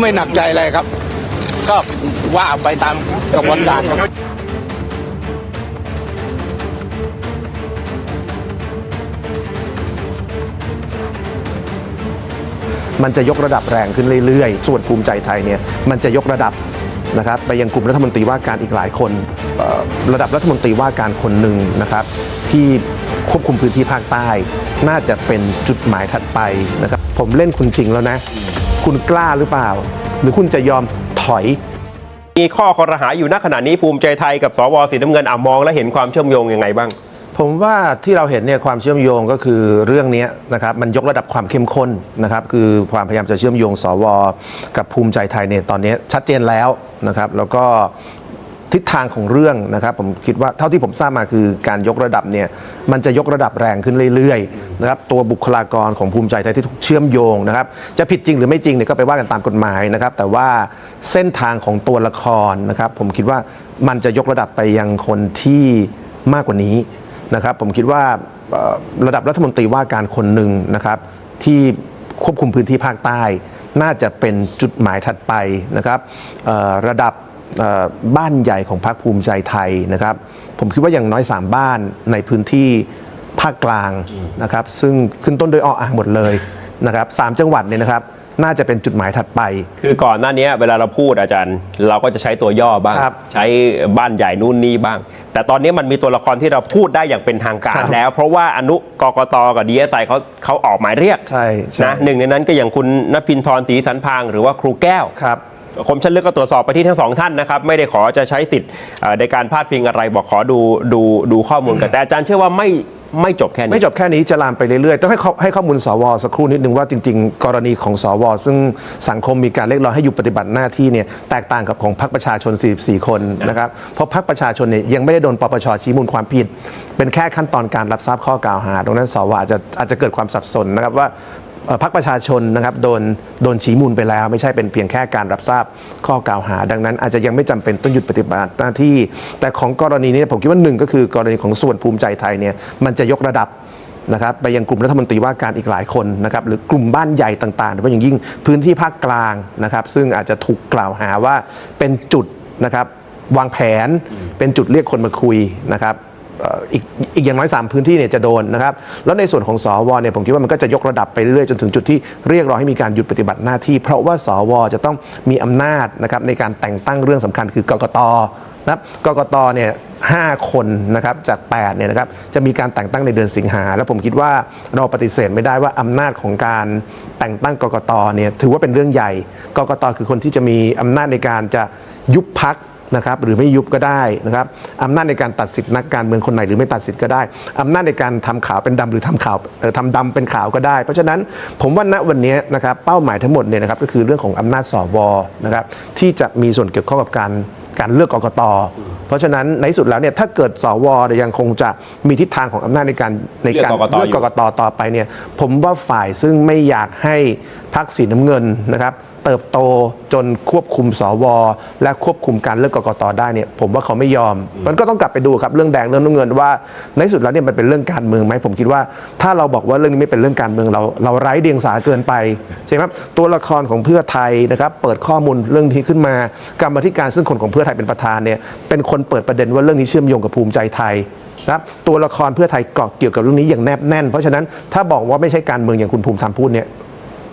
ไม่หนักใจอะไรครับ ก็ว่าไปตามกระบวนการครับมันจะยกระดับแรงขึ้นเรื่อยๆ ส่วนภูมิใจไทยเนี่ยมันจะยกระดับนะครับไปยังกลุ่มรัฐมนตรีว่าการอีกหลายคนระดับรัฐมนตรีว่าการคนหนึ่งนะครับที่ควบคุมพื้นที่ภาคใต้ น่าจะเป็นจุดหมายถัดไปนะครับผมเล่นคุณจริงแล้วนะ คุณกล้าหรือเปล่า หรือคุณจะยอมถอย มีข้อคอรหาอยู่ณขณะนี้ภูมิใจไทยกับสวสีน้ำเงินอะมองและเห็นความเชื่อมโยงยังไงบ้าง ผมว่าที่เราเห็นเนี่ยความเชื่อมโยงก็คือเรื่องนี้นะครับมันยกระดับความเข้มข้นนะครับคือความพยายามจะเชื่อมโยงสว กับภูมิใจไทยเนี่ยตอนนี้ชัดเจนแล้วนะครับแล้วก็ ทิศทางของเรื่องนะครับผมคิดว่าเท่าที่ผมทราบมาคือการยกระดับเนี่ยมันจะยกระดับแรงขึ้นเรื่อยๆนะครับตัวบุคลากรของภูมิใจไทยที่ถูกเชื่อมโยงนะครับจะผิดจริงหรือไม่จริงเนี่ยก็ไปว่ากันตามกฎหมายนะครับแต่ว่าเส้นทางของตัวละครนะครับผมคิดว่ามันจะยกระดับไปยังคนที่มากกว่านี้นะครับผมคิดว่าระดับรัฐมนตรีว่าการคนหนึ่งนะครับที่ควบคุมพื้นที่ภาคใต้ น่าจะเป็นจุดหมายถัดไปนะครับระดับ บ้านใหญ่ของพรรคภูมิใจไทยนะครับ ผมคิดว่าอย่างน้อย 3 บ้านในพื้นที่ภาคกลางนะครับ ซึ่งขึ้นต้นด้วยออ่างหมดเลยนะครับสามจังหวัดเนี่ยนะครับ น่าจะเป็นจุดหมายถัดไป คือก่อนหน้านี้เวลาเราพูดอาจารย์ เราก็จะใช้ตัวย่อบ้างครับใช้บ้านใหญ่นู่นนี่บ้าง แต่ตอนนี้มันมีตัวละครที่เราพูดได้อย่างเป็นทางการครับแล้ว เพราะว่าอนุกกตกับดีเอสไอเขาเขาออกหมายเรียกใช่ใช่นะหนึ่งในนั้นก็อย่างคุณนภินทร์ศรีสันพางหรือว่าครูแก้วครับ คมชันลึกก็ตรวจสอบไปที่ทั้งสองท่านนะครับ ไม่ได้ขอจะใช้สิทธิ์เอ่อในการพาดพิงอะไรบอกขอดูดูดูข้อมูลกันแต่อาจารย์เชื่อว่าไม่ไม่จบแค่นี้ ไม่จบแค่นี้จะลามไปเรื่อยๆ ต้องให้ข้อให้ข้อมูลสวสักครู่นิดนึงว่าจริง ๆ กรณีของสว ซึ่งสังคมมีการเรียกร้องให้หยุดปฏิบัติหน้าที่เนี่ยแตกต่างกับของพรรคประชาชน 44 คนนะครับเพราะพรรคประชาชนเนี่ยยังไม่ได้โดนปปชชี้มูลความผิด เป็นแค่ขั้นตอนการรับทราบข้อกล่าวหาดังนั้นสวอาจจะอาจจะเกิดความสับสนนะครับว่าเอ่อ พรรคประชาชนนะครับโดนโดนชี้มูลไปแล้ว ไม่ใช่เป็นเพียงแค่การรับทราบข้อกล่าวหา ดังนั้นอาจจะยังไม่จำเป็นต้องหยุดปฏิบัติหน้าที่ แต่ของกรณีนี้ผมคิดว่าหนึ่งก็คือกรณีของส่วนภูมิใจไทยเนี่ยมันจะยกระดับนะครับไปยังกลุ่มรัฐมนตรีว่าการอีกหลายคนนะครับหรือกลุ่มบ้านใหญ่ต่างๆโดยเฉพาะอย่างยิ่งพื้นที่ภาคกลางนะครับซึ่งอาจจะถูกกล่าวหาว่าเป็นจุดนะครับวางแผนเป็นจุดเรียกคนมาคุยนะครับ อีกอีกอย่างน้อย 3 พื้นที่เนี่ยจะโดนนะครับ แล้วในส่วนของสวเนี่ยผมคิดว่ามันก็จะยกระดับไปเรื่อยจนถึงจุดที่เรียกร้องให้มีการหยุดปฏิบัติหน้าที่ เพราะว่าสวจะต้องมีอำนาจนะครับในการแต่งตั้งเรื่องสำคัญคือกกตนะครับกกตเนี่ยห้าคนนะครับจาก8เนี่ยนะครับจะมีการแต่งตั้งในเดือนสิงหา แล้วผมคิดว่าเราปฏิเสธไม่ได้ว่าอำนาจของการแต่งตั้งกกตเนี่ยถือว่าเป็นเรื่องใหญ่ กกตคือคนที่จะมีอำนาจในการจะยุบพัก นะครับหรือไม่ยุบก็ได้นะครับอำนาจในการตัดสิทธินักการเมืองคนไหนหรือไม่ตัดสิทธิ์ก็ได้อำนาจในการทำขาวเป็นดำหรือทำขาวเอ่อทำดำเป็นขาวก็ได้ เพราะฉะนั้นผมว่าณวันนี้นะครับเป้าหมายทั้งหมดเนี่ยนะครับก็คือเรื่องของอำนาจสวนะครับที่จะมีส่วนเกี่ยวข้องกับการการเลือกกกต เพราะฉะนั้นในที่สุดแล้วเนี่ยถ้าเกิดสวเนี่ยยังคงจะมีทิศทางของอำนาจในการในการเลือกกกตเลือกอยู่กกตต่อไปเนี่ยผมว่าฝ่ายซึ่งไม่อยากให้ พรรคสีน้ำเงินนะครับเติบโตจนควบคุมสวและควบคุมการเลือกกกตได้เนี่ยผมว่าเขาไม่ยอม มันก็ต้องกลับไปดูครับเรื่องแดงเรื่องน้ำเงินว่า ในสุดแล้วเนี่ยมันเป็นเรื่องการเมืองไหมผมคิดว่า ถ้าเราบอกว่าเรื่องนี้ไม่เป็นเรื่องการเมืองเรา เราไร้เดียงสาเกินไปใช่ไหมครับตัวละครของเพื่อไทยนะครับเปิดข้อมูลเรื่องนี้ขึ้นมากรรมธิการซึ่งคนของเพื่อไทยเป็นประธานเนี่ยเป็นคนเปิดประเด็นว่าเรื่องนี้เชื่อมโยงกับภูมิใจไทยนะครับตัวละครเพื่อไทยเกาะเกี่ยวกับเรื่องนี้อย่างแนบแน่น เพราะฉะนั้นถ้าบอกว่าไม่ใช่การเมืองอย่างคุณภูมิธรรมพูดเนี่ย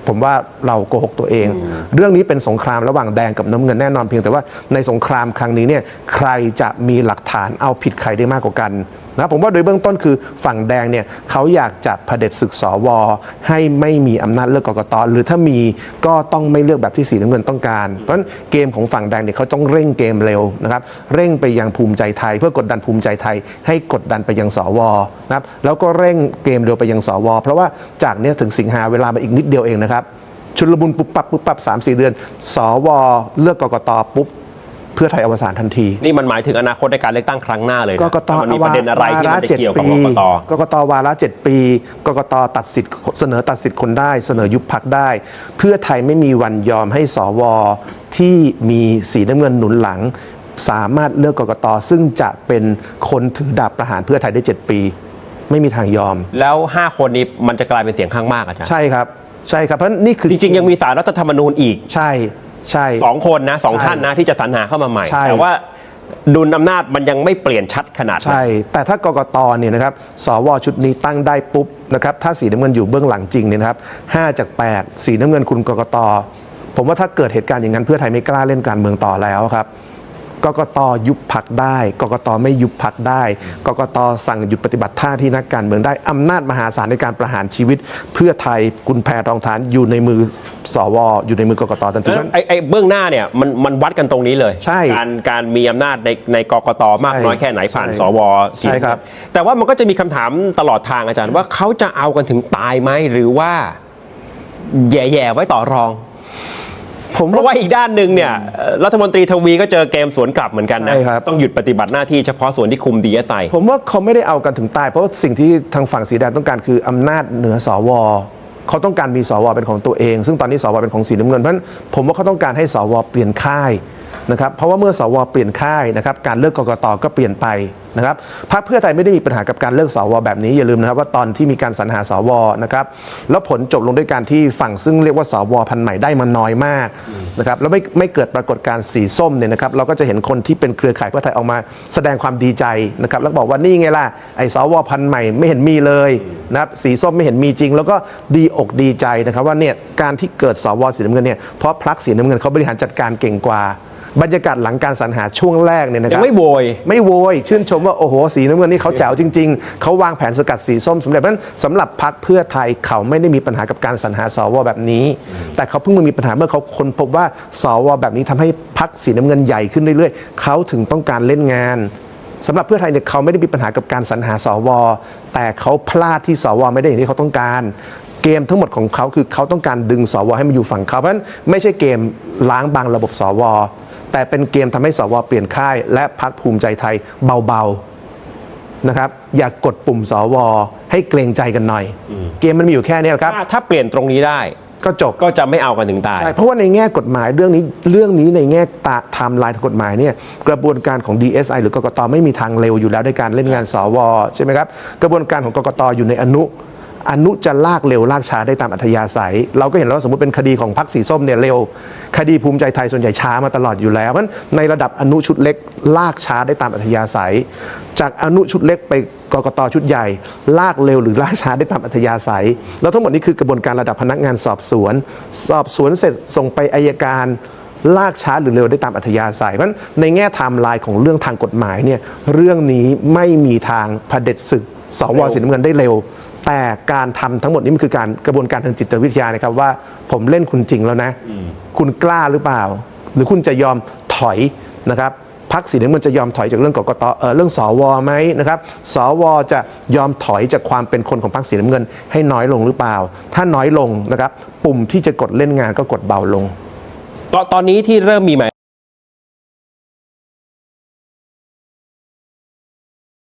ผมว่าเราโกหกตัวเอง เรื่องนี้เป็นสงครามระหว่างแดงกับน้ำเงินแน่นอนเพียงแต่ว่าในสงครามครั้งนี้เนี่ยใครจะมีหลักฐานเอาผิดใครได้มากกว่ากันนะผมว่าโดยเบื้องต้นคือฝั่งแดงเนี่ยเขาอยากจะเผด็จศึกสวให้ไม่มีอำนาจเลือกกกตหรือถ้ามีก็ต้องไม่เลือกแบบที่สีน้ำเงินต้องการ เพราะฉะนั้นเกมของฝั่งแดงเนี่ยเขาต้องเร่งเกมเร็วนะครับเร่งไปยังภูมิใจไทย เพื่อกดดันภูมิใจไทย ให้กดดันไปยังสวนะครับแล้วก็เร่งเกมเร็วไปยังสว เพราะว่าจากเนี้ยถึงสิงหาเวลามาอีกนิดเดียวเองนะครับชุลมุนปุ๊บปับปุ๊บปับสามสี่เดือน สว เลือกกกตปุ๊บ เพื่อไทยอวสานทันทีนี่มันหมายถึงอนาคตในการเลือกตั้งครั้งหน้าเลยนะกกตมันมีประเด็นอะไรที่มันจะเกี่ยวกับกกตกกตวาระเจ็ดปีกกตตัดสิทธิ์เสนอตัดสิทธิ์คนได้ เสนอยุบพักได้ เพื่อไทยไม่มีวันยอมให้สวที่มีสีน้ำเงินหนุนหลัง สามารถเลือกกกตซึ่งจะเป็นคนถือดาบประหารเพื่อไทยได้ 7 ปี ไม่มีทางยอม แล้ว 5 คนนี้มันจะกลายเป็นเสียงข้างมากอาจารย์ใช่ครับใช่ครับเพราะนี่คือจริงๆยังมีสารรัฐธรรมนูญอีกใช่ ใช่ สองคนนะสองใช่ท่านนะที่จะสรรหาเข้ามาใหม่ ใช่ แต่ว่าดุลอำนาจมันยังไม่เปลี่ยนชัดขนาดนั้น ใช่ แต่ถ้ากกตเนี่ยนะครับ สวชุดนี้ตั้งได้ปุ๊บนะครับ ถ้าสีน้ำเงินอยู่เบื้องหลังจริงเนี่ยนะครับ5จาก 8 สีน้ำเงินคุณกกต ผมว่าถ้าเกิดเหตุการณ์อย่างนั้นเพื่อไทยไม่กล้าเล่นการเมืองต่อแล้วครับ กกตยุบพักได้ กกตไม่ยุบพักได้ กกตสั่งหยุดปฏิบัติท่าที่นักการเมืองได้อำนาจมหาศาลในการประหารชีวิต เพื่อไทยคุณแพรทองทานอยู่ในมือสวอยู่ในมือกกตทันทีนั้นไอ้ไอ้เบื้องหน้าเนี่ยมันมันวัดกันตรงนี้เลยใช่การการมีอำนาจในในกกตมากใช่น้อยแค่ไหนผ่านใช่สวใช่ครับ แต่ว่ามันก็จะมีคำถามตลอดทางอาจารย์ว่าเขาจะเอากันถึงตายไหมหรือว่า แย่ๆไว้ต่อรอง ผมเพราะว่าอีกด้านหนึ่งเนี่ยเอ่อรัฐมนตรีทวีก็เจอเกมสวนกลับเหมือนกันนะ ใช่ครับ ต้องหยุดปฏิบัติหน้าที่เฉพาะส่วนที่คุมดีเอสไอผมว่าเขาไม่ได้เอากันถึงตาย เพราะว่าสิ่งที่ทางฝั่งสีแดงต้องการคืออำนาจเหนือสวเขาต้องการมีสวเป็นของตัวเอง ซึ่งตอนนี้สวเป็นของสีน้ำเงินเพราะฉะนั้นผมว่าเขาต้องการให้สวเปลี่ยนค่าย นะครับเพราะว่าเมื่อสวเปลี่ยนค่ายนะครับการเลือกกกตก็เปลี่ยนไปนะครับพรรคเพื่อไทยไม่ได้มีปัญหากับการเลือกสวแบบนี้อย่าลืมนะครับว่าตอนที่มีการสรรหาสวนะครับแล้วผลจบลงด้วยการที่ฝั่งซึ่งเรียกว่าสวพันใหม่ได้มาน้อยมากนะครับแล้วไม่ไม่เกิดปรากฏการณ์สีส้มเนี่ยนะครับเราก็จะเห็นคนที่เป็นเครือข่ายเพื่อไทยออกมาแสดงความดีใจนะครับแล้วบอกว่านี่ไงล่ะไอ้สวพันใหม่ไม่เห็นมีเลยนะครับสีส้มไม่เห็นมีจริง แล้วก็ดีอกดีใจนะครับว่าเนี่ยการที่เกิดสวสีน้ำเงินเนี่ยเพราะพรรคสีน้ำเงินเขาบริหารจัดการเก่งกว่า บรรยากาศหลังการสรรหาช่วงแรกเนี่ยนะคยัรังบไม่โวย ไม่โวย ชื่นชมว่า โอ้โห สีน้ำเงินนี่เขาแจ๋วจริง ๆ เขาวางแผนสกัดสีส้มสำเร็จเพราะฉะนั้นสำหรับพักเพื่อไทยเขาไม่ได้มีปัญหากับการสรรหาสวแบบนี้ แต่เขาเพิ่งมามีปัญหาเมื่อเขาค้นพบว่าสวแบบนี้ทำให้พักสีน้ำเงินใหญ่ขึ้นเรื่อยๆ เขาถึงต้องการเล่นงานสำหรับเพื่อไทยเนี่ยเขาไม่ได้มีปัญหากับการสรรหาสว แต่เขาพลาดที่สวไม่ได้อย่างที่เขาต้องการ เกมทั้งหมดของเขาคือเขาต้องการดึงสวให้มาอยู่ฝั่งเขาเพราะฉะนั้นไม่ใช่เกมล้างบางระบบสว แต่เป็นเกมทำให้สวเปลี่ยนค่าย และพักภูมิใจไทยเบาๆนะครับ อย่ากกดปุ่มสวให้เกรงใจกันหน่อย เกมมันมีอยู่แค่นี้แหละครับถ้าถ้าเปลี่ยนตรงนี้ได้ก็จบก็จะไม่เอากันถึงตายใช่เพราะว่าในแง่กฎหมายเรื่องนี้เรื่องนี้ในแง่ตาไทม์ไลน์ทางกฎหมายเนี่ยกระบวนการของ DSI หรือกกตไม่มีทางเร็วอยู่แล้วในการเล่นงานสวใช่ไหมครับกระบวนการของกกตอยู่ในอนุ อนุจะลากเร็วลากช้าได้ตามอัธยาศัย เราก็เห็นแล้วว่าสมมติเป็นคดีของพรรคสีส้มเนี่ยเร็ว คดีภูมิใจไทยส่วนใหญ่ช้ามาตลอดอยู่แล้วเพราะฉะนั้นในระดับอนุชุดเล็กลากช้าได้ตามอัธยาศัย จากอนุชุดเล็กไปกกตชุดใหญ่ ลากเร็วหรือลากช้าได้ตามอัธยาศัย แล้วทั้งหมดนี้คือกระบวนการระดับพนักงานสอบสวน สอบสวนเสร็จส่งไปอายการลากช้าหรือเร็วได้ตามอัธยาศัย เพราะฉะนั้นในแง่ไทม์ไลน์ของเรื่องทางกฎหมายเนี่ยเรื่องนี้ไม่มีทางเผด็จศึกสวสีน้ำเงินได้เร็ว แต่การทำทั้งหมดนี้มันคือการกระบวนการทางจิตวิทยานะครับว่าผมเล่นคุณจริงแล้วนะ คุณกล้าหรือเปล่า หรือคุณจะยอมถอยนะครับพักสีน้ำเงินจะยอมถอยจากเรื่องกกตเอ่อเรื่องสวไหมนะครับ สวจะยอมถอยจากความเป็นคนของพรรคสีน้ำเงิน ให้น้อยลงหรือเปล่า ถ้าน้อยลงนะครับ ปุ่มที่จะกดเล่นงานก็กดเบาลง ตอนตอนนี้ที่เริ่มมีหมาย